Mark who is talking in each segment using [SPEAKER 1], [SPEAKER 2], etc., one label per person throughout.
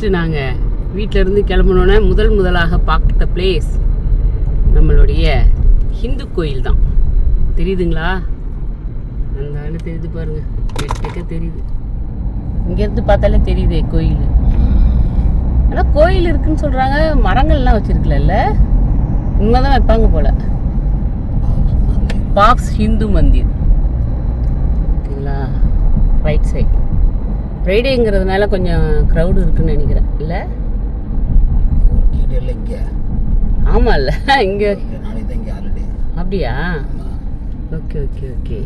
[SPEAKER 1] First நாங்கள் வீட்டிலேருந்து கிளம்புனோன்னே முதல் முதலாக பார்த்த பிளேஸ் நம்மளுடைய ஹிந்து கோயில் தான். தெரியுதுங்களா? அந்த ஆளு தெரியுது பாருங்க. எட்டுக்க தெரியுது. இங்கேருந்து பார்த்தாலே தெரியுதே கோயில். ஆனால் கோயில் இருக்குன்னு சொல்கிறாங்க மரங்கள்லாம் வச்சுருக்கல உண்மைதான் வைப்பாங்க போல. பாக்ஸ் ஹிந்து மந்திர். ஓகேங்களா? ரைட் சைட் ஃப்ரைடேங்கிறதுனால கொஞ்சம் க்ரௌடு இருக்குன்னு நினைக்கிறேன். இல்லை? ஆமாம்ல இங்கே. அப்படியா? Okay okay okay.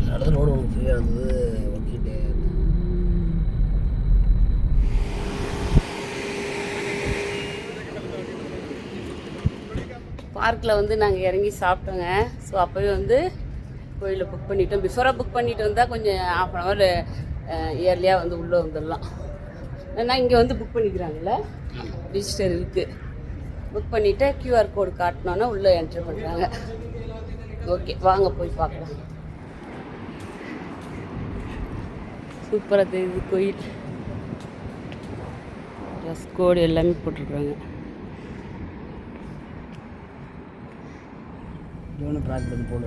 [SPEAKER 1] பார்க்கில் வந்து நாங்கள் இறங்கி சாப்பிட்டோங்க. ஸோ அப்போவே வந்து கோயிலை புக் பண்ணிட்டோம். பிஃபோராக புக் பண்ணிட்டு வந்தால் கொஞ்சம் ஆஃப் அன் ஹவர் இயர்லியாக வந்து உள்ளே வந்துடலாம். ஏன்னா இங்கே வந்து புக் பண்ணிக்கிறாங்கல்ல? ரிஜிஸ்டர் இருக்குது புக் பண்ணிவிட்டு கியூஆர் கோடு காட்டினோன்னா உள்ளே என்ட்ரு பண்ணுறாங்க ஓகே வாங்க போய் பார்க்கலாம். சூப்பராக தெரியுது கோயில். ட்ரெஸ் கோடு எல்லாமே போட்டிருக்காங்க.
[SPEAKER 2] ஜோனு ப்ராக்டிஸ் போல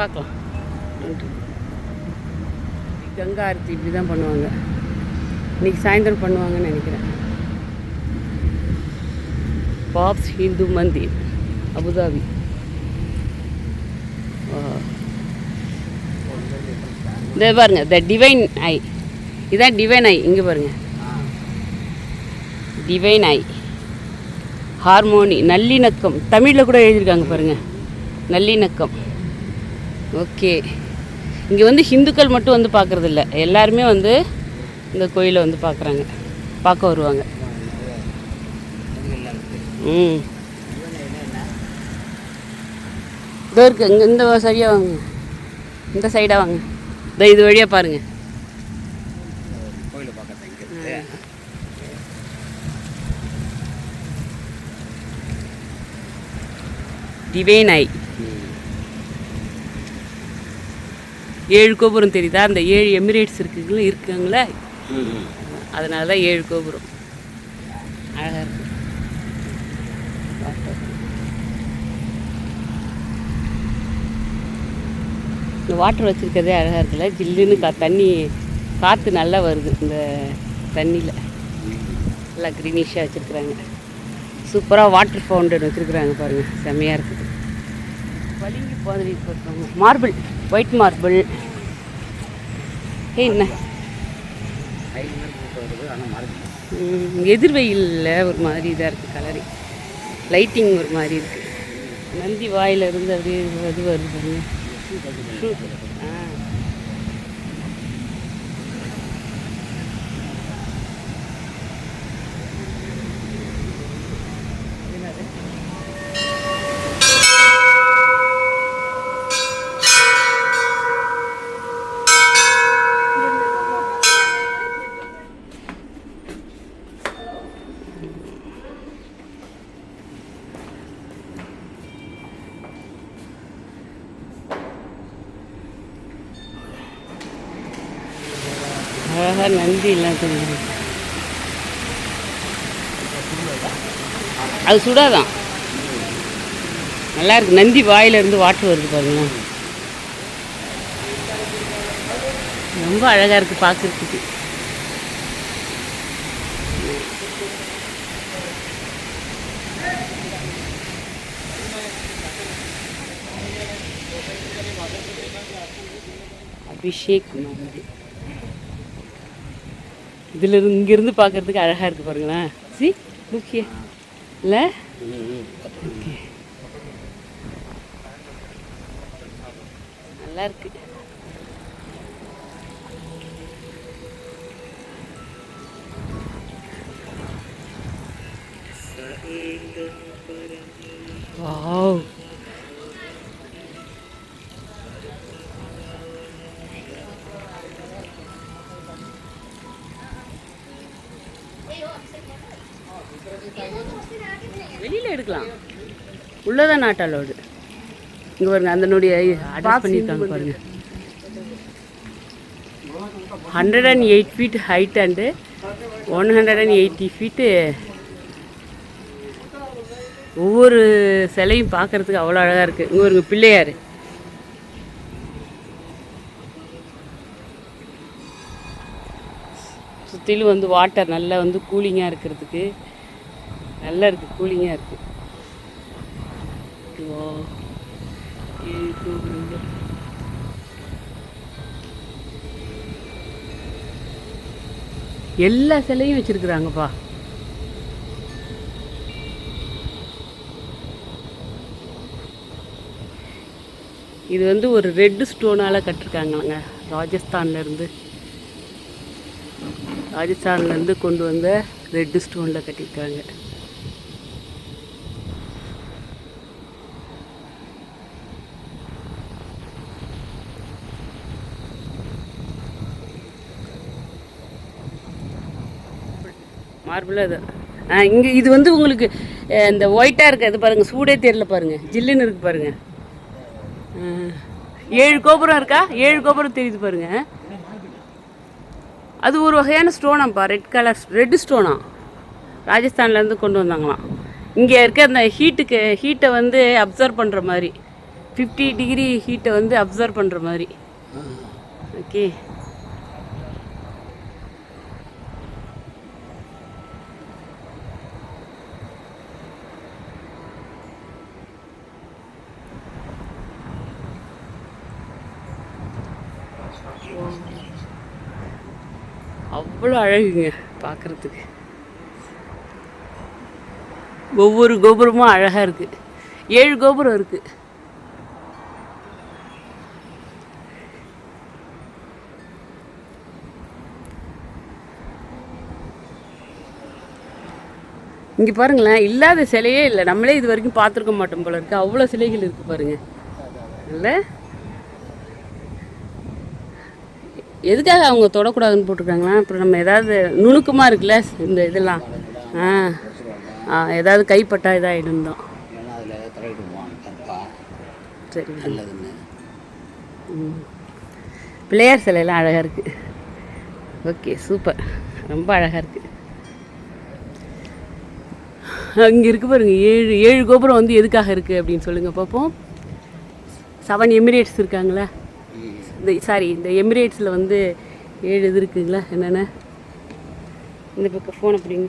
[SPEAKER 1] பார்க்கலாம். கங்கா ஆரத்தி இப்படி தான் பண்ணுவாங்க. இன்னைக்கு சாயந்தரம் பண்ணுவாங்கன்னு நினைக்கிறேன். BAPS Hindu Mandir Abu Dhabi. இந்த பாருங்க த டிவைன் ஐ இதான் டிவைன் ஐ இங்கே பாருங்க. டிவைன் ஐ ஹார்மோனி நல்லிணக்கம். தமிழில் கூட எழுதியிருக்காங்க பாருங்க. நல்லிணக்கம். ஓகே. இங்கே வந்து ஹிந்துக்கள் மட்டும் வந்து பார்க்குறது இல்ல எல்லாருமே வந்து இந்த கோயிலை வந்து பார்க்குறாங்க. பார்க்க வருவாங்க. ம். இதோ இருக்கு. இங்கே இந்த சரியாக வாங்க இந்த சைடாக வாங்க. இதோ இது வழியாக பாருங்கள் டிவைன் ஐ ஏழு கோபுரம் தெரியுதா? அந்த ஏழு எமிரேட்ஸ் இருக்குங்களா இருக்காங்களா? அதனால தான் ஏழு கோபுரம். அழகாக இருக்கு. இந்த வாட்டர் வச்சுருக்கிறதே அழகாக இருக்குல்ல? ஜில்லுன்னு கா தண்ணி காற்று நல்லா வருது இந்த தண்ணியில். நல்லா க்ரீனிஷாக வச்சுருக்குறாங்க. சூப்பராக வாட்டர் ஃபவுண்டன் வச்சுருக்குறாங்க பாருங்கள் செம்மையாக இருக்குது வலிங்கி மாதிரி போட்டுருக்காங்க மார்பிள் ஒயிட் மார்பிள் ஏ என்ன? எதிர்வெயிலில் ஒரு மாதிரி இதாக இருக்குது கலரி லைட்டிங் ஒரு மாதிரி இருக்குது நந்தி வாயிலிருந்து அப்படியே இது வருது ஷூ. ஆ அழகாக நந்தி எல்லாம் தெரியுது அது சுடாதான். நல்லா இருக்கு நந்தி வாயிலிருந்து வாட்டர் வருது பாருங்களேன் ரொம்ப அழகாக இருக்குது பார்க்கறதுக்கு அபிஷேக் மாதிரி. இதில் இருந்து இங்கேருந்து பார்க்கறதுக்கு அழகாக இருக்குது பாருங்களேன். சி முக்கிய. இல்லை ஓகே நல்லா இருக்கு வாவ். உள்ளதான் நாட் அலோடு இங்கே பாருங்க அந்த நோடைய அட்ஜஸ்ட் பண்ணியிருக்காங்க பாருங்க. Hundred and eight feet height and one hundred and eighty feet ஒவ்வொரு சிலையும் பார்க்கறதுக்கு அவ்வளோ அழகாக இருக்குது இங்கே ஒரு பிள்ளையார். சுற்றிலும் வந்து வாட்டர் நல்லா வந்து கூலிங்காக இருக்கிறதுக்கு. நல்லா இருக்குது கூலிங்காக இருக்குது வா. எல்லா சிலையும் வச்சிருக்கிறாங்கப்பா. இது வந்து ஒரு ரெட்டு ஸ்டோனால் கட்டிருக்காங்களாங்க ராஜஸ்தான்ல இருந்து. ராஜஸ்தான்ல இருந்து கொண்டு வந்த ரெட் ஸ்டோனில் கட்டியிருக்காங்க மார்பிளாக அது. ஆ இங்கே இது வந்து உங்களுக்கு இந்த ஒயிட்டாக இருக்கிறது பாருங்கள் சூடே தெரியல பாருங்கள் ஜில்லுன்னு இருக்குது பாருங்கள் ஏழு கோபுரம் இருக்கா? ஏழு கோபுரம் தெரியுது பாருங்கள் அது ஒரு வகையான ஸ்டோனாப்பா ரெட் கலர் ரெட் ஸ்டோனா ராஜஸ்தான்லேருந்து கொண்டு வந்தாங்களாம். இங்கே இருக்க அந்த ஹீட்டுக்கு ஹீட்டை வந்து அப்சர்வ் பண்ணுற மாதிரி. ஃபிஃப்டி டிகிரி ஹீட்டை வந்து அப்சர்வ் பண்ணுற மாதிரி. ஓகே அவ்வளோ அழகுங்க பார்க்குறதுக்கு. ஒவ்வொரு கோபுரமும் அழகாக இருக்குது ஏழு கோபுரம் இருக்குது இங்கே பாருங்களேன் இல்லாத சிலையே இல்லை. நம்மளே இது வரைக்கும் பார்த்துருக்க மாட்டோம் போல இருக்கு. அவ்வளோ சிலைகள் இருக்குது பாருங்க. இல்லை? எதுக்காக அவங்க தொடக்கூடாதுன்னு போட்டிருக்காங்களா? அப்புறம் நம்ம ஏதாவது நுணுக்கமாக இருக்குல்ல இந்த இதெல்லாம். ஆ ஆ ஏதாவது கைப்பட்டா இதாக
[SPEAKER 2] இருந்தோம் அதில்
[SPEAKER 1] சரி ம். பிள்ளையார் சிலையெல்லாம் அழகாக இருக்குது ஓகே சூப்பர். ரொம்ப அழகாக இருக்குது அங்கே இருக்கு பாருங்க ஏழு ஏழு கோபுரம் வந்து எதுக்காக இருக்குது அப்படின்னு சொல்லுங்கள் பார்ப்போம் செவன் எமிரேட்ஸ் இருக்காங்களா? இந்த சாரி இந்த எமிரேட்ஸில் வந்து ஏழு இது இருக்குங்களா? என்னென்ன? இந்த பக்கம் ஃபோன் அப்படிங்க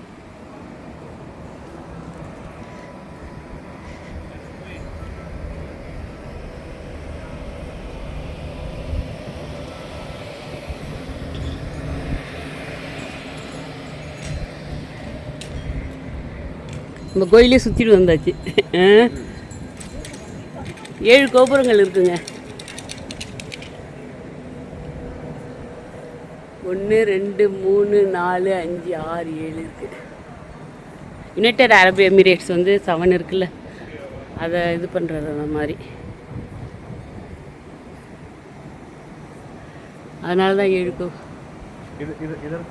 [SPEAKER 1] நம்ம கோயிலே சுற்றிட்டு வந்தாச்சு. ஏழு கோபுரங்கள் இருக்குங்க. ஒன்று ரெண்டு மூணு நாலு அஞ்சு ஆறு ஏழு இருக்குது யுனைடெட் அரபு எமிரேட்ஸ் வந்து செவன் இருக்குல்ல. அதை இது பண்ணுறது அந்த மாதிரி. அதனால தான் எழுக்கும்
[SPEAKER 3] இது இது இதர்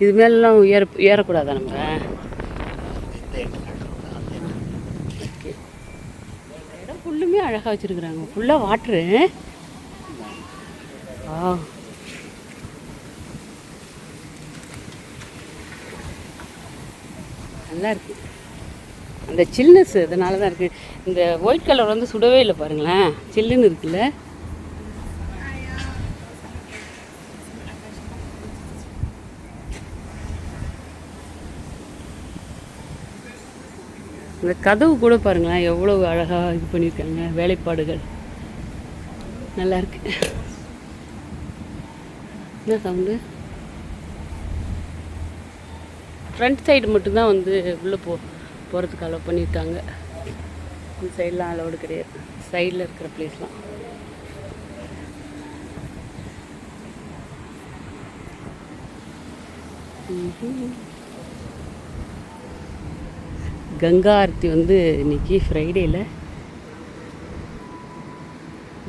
[SPEAKER 1] இது மேலாம் ஏற ஏறக்கூடாதா நம்ம? இடம் ஃபுல்லுமே அழகாக வச்சுருக்குறாங்க. ஃபுல்லாக வாட்ரு ஆ. நல்லா இருக்கு. அந்த சில்னஸ் இதனால தான் இருக்குது இந்த ஒயிட் கலர் வந்து சுடவே இல்லை பாருங்களேன். சில்லுன்னு இருக்குல்ல. இந்த கதவு கூட பாருங்களேன் எவ்வளோ அழகாக இது பண்ணியிருக்காங்க வேலைப்பாடுகள். நல்லா இருக்கு. என்ன சவுண்டு? ஃப்ரண்ட் சைடு மட்டும்தான் வந்து உள்ளே போ போகிறதுக்கு அலோவ் பண்ணியிருக்காங்க. இந்த சைடெலாம் அலோடு கிடையாது. சைடில் இருக்கிற பிளேஸ்லாம் ம் கங்கா ஆரத்தி வந்து இன்னைக்கு ஃப்ரைடேயில்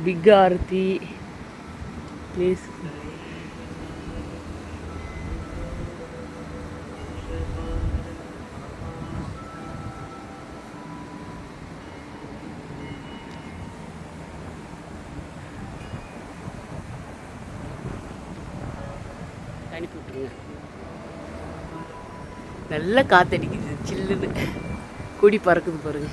[SPEAKER 1] பிக் ஆரத்தி. ப்ளீஸ் அனுப்பி விட்ருங்க நல்ல காத்தடிக்குது சில்லுன்னு. கொடி பறக்குது பாருங்க.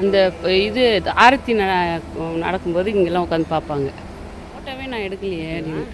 [SPEAKER 1] அந்த இது ஆரத்தி ந நடக்கும்போது இங்கெல்லாம் உட்காந்து பார்ப்பாங்க. ஃபோட்டோவே நான் எடுக்கலையே அப்படின்னு.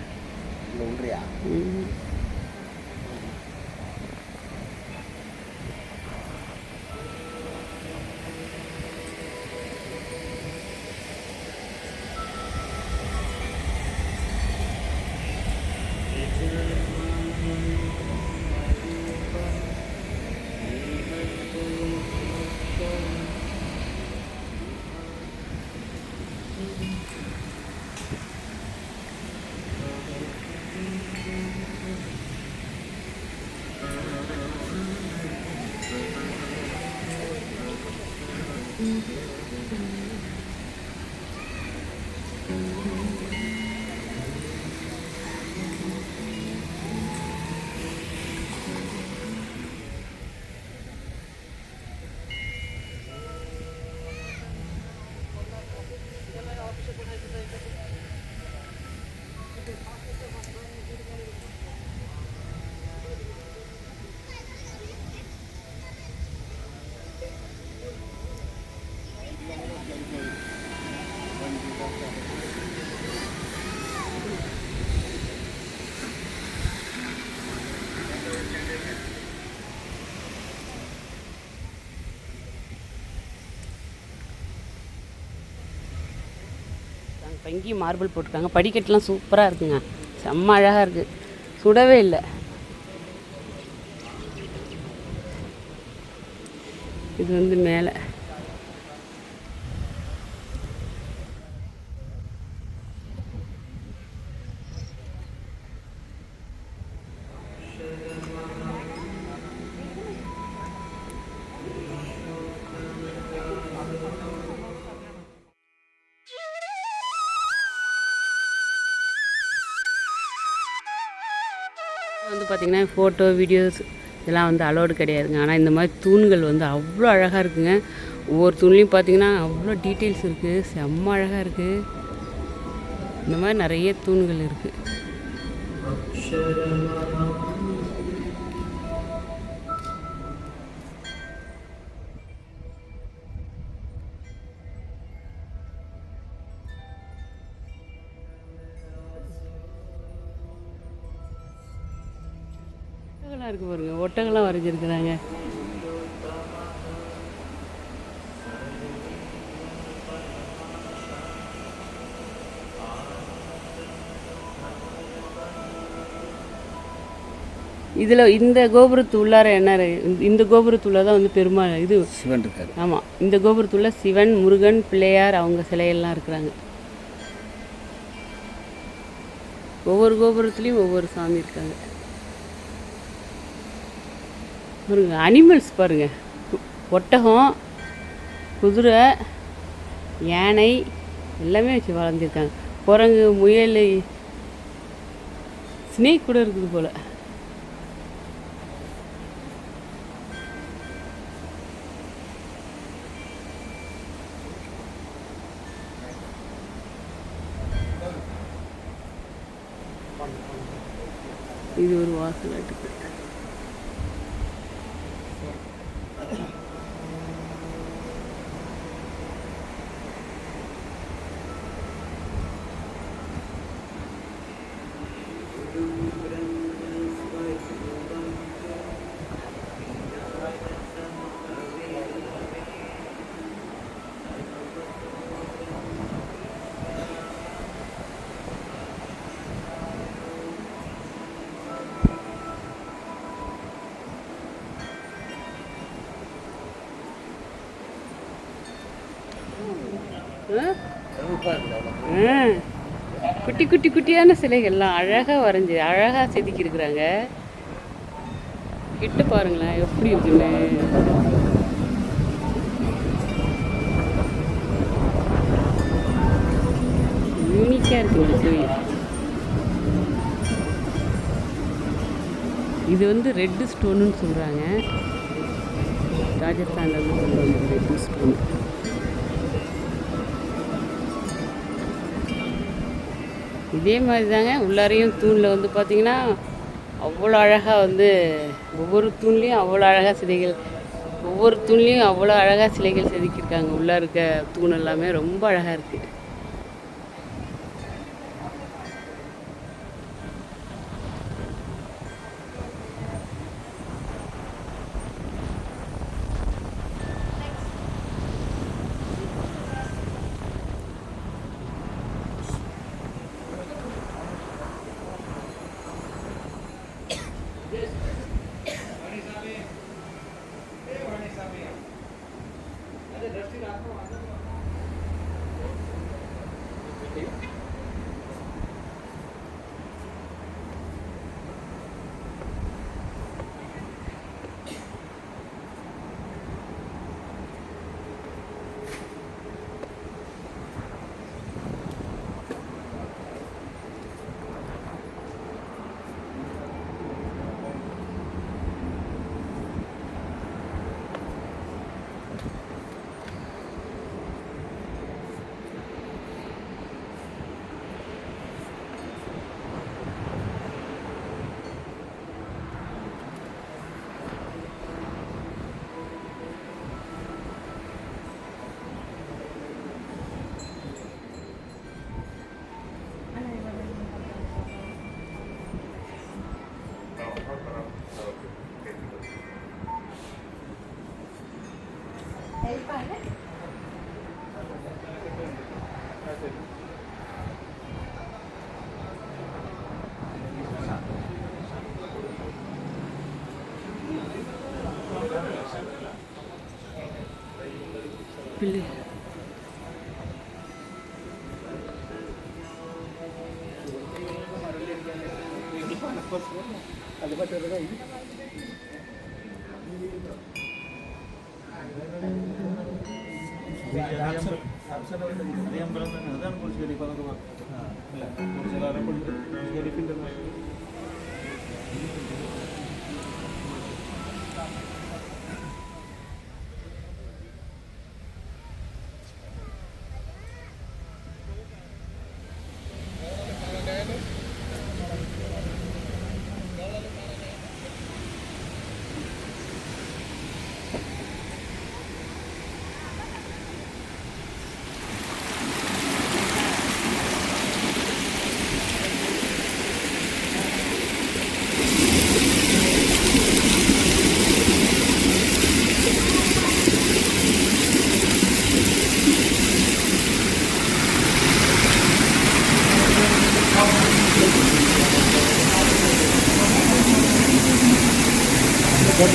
[SPEAKER 2] இந்த
[SPEAKER 1] இப்போ இங்கேயும் மார்பிள் போட்டிருக்காங்க. படிக்கட்டுலாம் சூப்பராக இருக்குங்க. செம்ம அழகாக இருக்குது சுடவே இல்லை. இது வந்து மேலே. வந்து பார்த்திங்கன்னா ஃபோட்டோ வீடியோஸ் இதெல்லாம் வந்து அலோடு கிடையாதுங்க. ஆனால் இந்த மாதிரி தூண்கள் வந்து அவ்வளோ அழகாக இருக்குங்க. ஒவ்வொரு தூண்லேயும் பார்த்தீங்கன்னா அவ்வளோ டீட்டெயில்ஸ் இருக்குது செம்ம அழகாக இருக்குது இந்த மாதிரி நிறைய தூண்கள் இருக்குது ஒட்டகம்லாம் வரைஞ்சிருக்கிறாங்க. இதில் இந்த கோபுரத்து உள்ளார என்ன? இந்த கோபுரத்துள்ள தான் வந்து பெருமாள் இது
[SPEAKER 2] சிவன் இருக்காரு.
[SPEAKER 1] ஆமாம் இந்த கோபுரத்துள்ள சிவன் முருகன் பிள்ளையார் அவங்க சிலையெல்லாம் இருக்கிறாங்க. ஒவ்வொரு கோபுரத்துலேயும் ஒவ்வொரு சாமி இருக்காங்க. பாருங்க அனிமல்ஸ் பாருங்க. ஒட்டகம் குதிரை யானை எல்லாமே வச்சு வளர்ந்துருக்காங்க. குரங்கு முயல் ஸ்னேக் கூட இருக்குது போல். இது ஒரு வாசலாட்டுக்கு குட்டி குட்டி குட்டியான சிலைகள்லாம் அழகாக வரைஞ்சி அழகாக செதுக்கியிருக்கிறாங்க. கிட்ட பாருங்களேன் எப்படி இருக்குன்னு. யூனிக்காக இருக்கு இந்த கோயில் இது வந்து ரெட்டு ஸ்டோனுன்னு சொல்கிறாங்க ராஜஸ்தான்ல இருந்து ரெட்டு ஸ்டோன். இதே மாதிரி தாங்க உள்ளாரையும் தூணில் வந்து பார்த்திங்கன்னா அவ்வளோ அழகாக வந்து ஒவ்வொரு தூண்லேயும் அவ்வளோ அழகாக சிலைகள் ஒவ்வொரு தூண்லேயும் அவ்வளோ அழகாக சிலைகள் செதுக்கியிருக்காங்க. உள்ளே இருக்க தூண் எல்லாமே ரொம்ப அழகாக இருக்குது
[SPEAKER 3] bili. Thank you.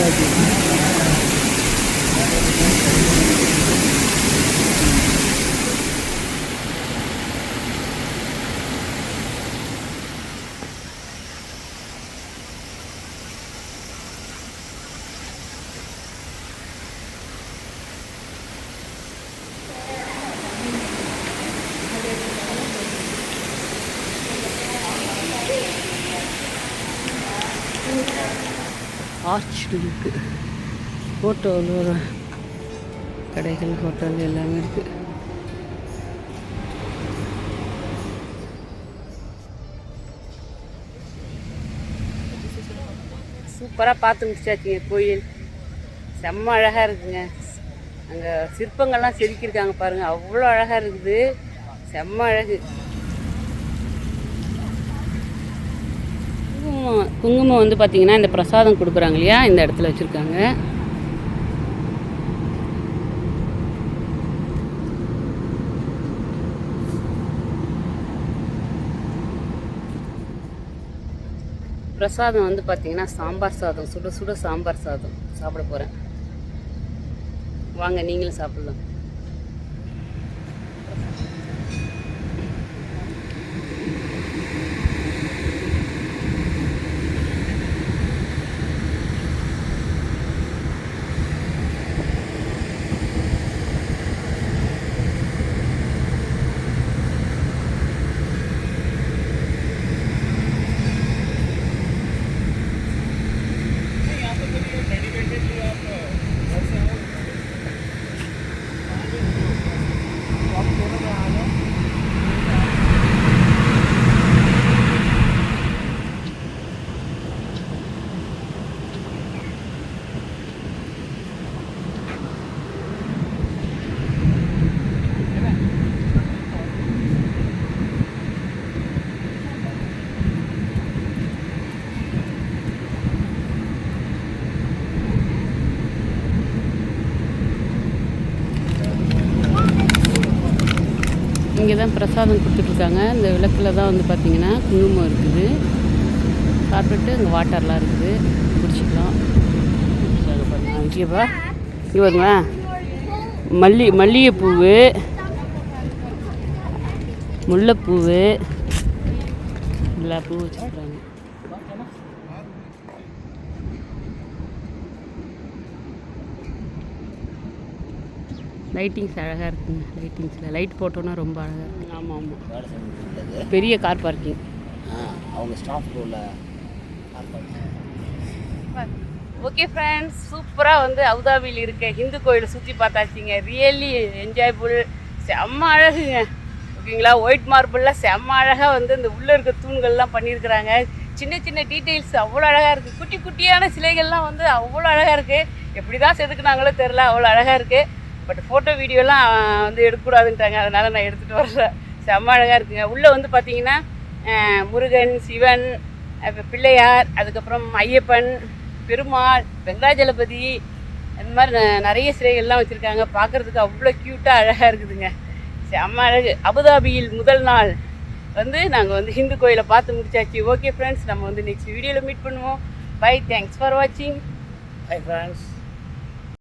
[SPEAKER 3] Thank you.
[SPEAKER 1] Arch இருக்குது ஃபோட்டோவில் ஒரு கடைகள் ஹோட்டல் எல்லாமே இருக்குது சூப்பராக பார்த்து முடிச்சாச்சுங்க கோயில். செம்ம அழகாக இருக்குங்க. அங்கே சிற்பங்கள்லாம் செதுக்கியிருக்காங்க பாருங்கள் அவ்வளோ அழகாக இருக்குது. செம்ம அழகு. குங்குமம் குங்குமம் வந்து பார்த்திங்கன்னா இந்த பிரசாதம் கொடுக்குறாங்க இல்லையா? இந்த இடத்துல வச்சுருக்காங்க. பிரசாதம் வந்து பார்த்திங்கன்னா சாம்பார் சாதம் சுட சுட சாம்பார் சாதம். சாப்பிட போகிறேன் வாங்க நீங்களும் சாப்பிட்லாம். இங்கே தான் பிரசாதம் கொடுத்துட்ருக்காங்க. இந்த விளக்கில் தான் வந்து பார்த்திங்கன்னா குங்குமம் இருக்குது. சாப்பிட்டுட்டு இங்கே வாட்டர்லாம் இருக்குது. குடிச்சிக்கலாம். குடிச்சிட்டாங்க இங்கே பாருங்க. மல்லி மல்லிகைப்பூவு முல்லைப்பூவு எல்லா பூவும் வச்சுருக்காங்க. லைட்டிங்ஸ் அழகாக இருக்குங்க லைட்டிங்ஸில். லைட் போட்டோன்னா ரொம்ப அழகாக இருக்குங்க ஆமாம் ஆமாம் பெரிய கார் பார்க்கிங்.
[SPEAKER 2] அவங்க ஸ்டாஃப் உள்ள
[SPEAKER 1] ஓகே ஃப்ரெண்ட்ஸ் சூப்பராக வந்து அபுதாபியில் இருக்க ஹிந்து கோயிலை சுற்றி பார்த்தாச்சுங்க. ரியலி என்ஜாயபுள் செம்ம அழகுங்க. ஓகேங்களா? ஒயிட் மார்பிளில் செம்ம அழகாக வந்து இந்த உள்ளே இருக்க தூண்கள்லாம் பண்ணியிருக்கிறாங்க. சின்ன சின்ன டீட்டெயில்ஸ் அவ்வளோ அழகாக இருக்குது குட்டி குட்டியான சிலைகள்லாம் வந்து அவ்வளோ அழகாக இருக்குது எப்படி தான் செதுக்குனாங்களோ தெரில அவ்வளோ அழகாக இருக்குது பட் ஃபோட்டோ வீடியோலாம் வந்து எடுக்கக்கூடாதுன்ட்டாங்க. அதனால் நான் எடுத்துகிட்டு வரேன் செம்ம அழகாக இருக்குங்க. உள்ளே வந்து பார்த்தீங்கன்னா முருகன் சிவன் அப்புறம் பிள்ளையார் அதுக்கப்புறம் ஐயப்பன் பெருமாள் வெங்கடாஜலபதி அந்த மாதிரி ந- நிறைய சிலைகள்லாம் வச்சுருக்காங்க. பார்க்குறதுக்கு அவ்வளோ க்யூட்டாக அழகாக இருக்குதுங்க. செம்ம அழகு. அபுதாபியில் முதல் நாள் வந்து நாங்கள் வந்து ஹிந்து கோயிலை பார்த்து முடிச்சாச்சு. ஓகே ஃப்ரெண்ட்ஸ் நம்ம வந்து நெக்ஸ்ட் வீடியோவில் மீட் பண்ணுவோம். பை தேங்க்ஸ் ஃபார் வாட்சிங்
[SPEAKER 2] பை ஃப்ரெண்ட்ஸ்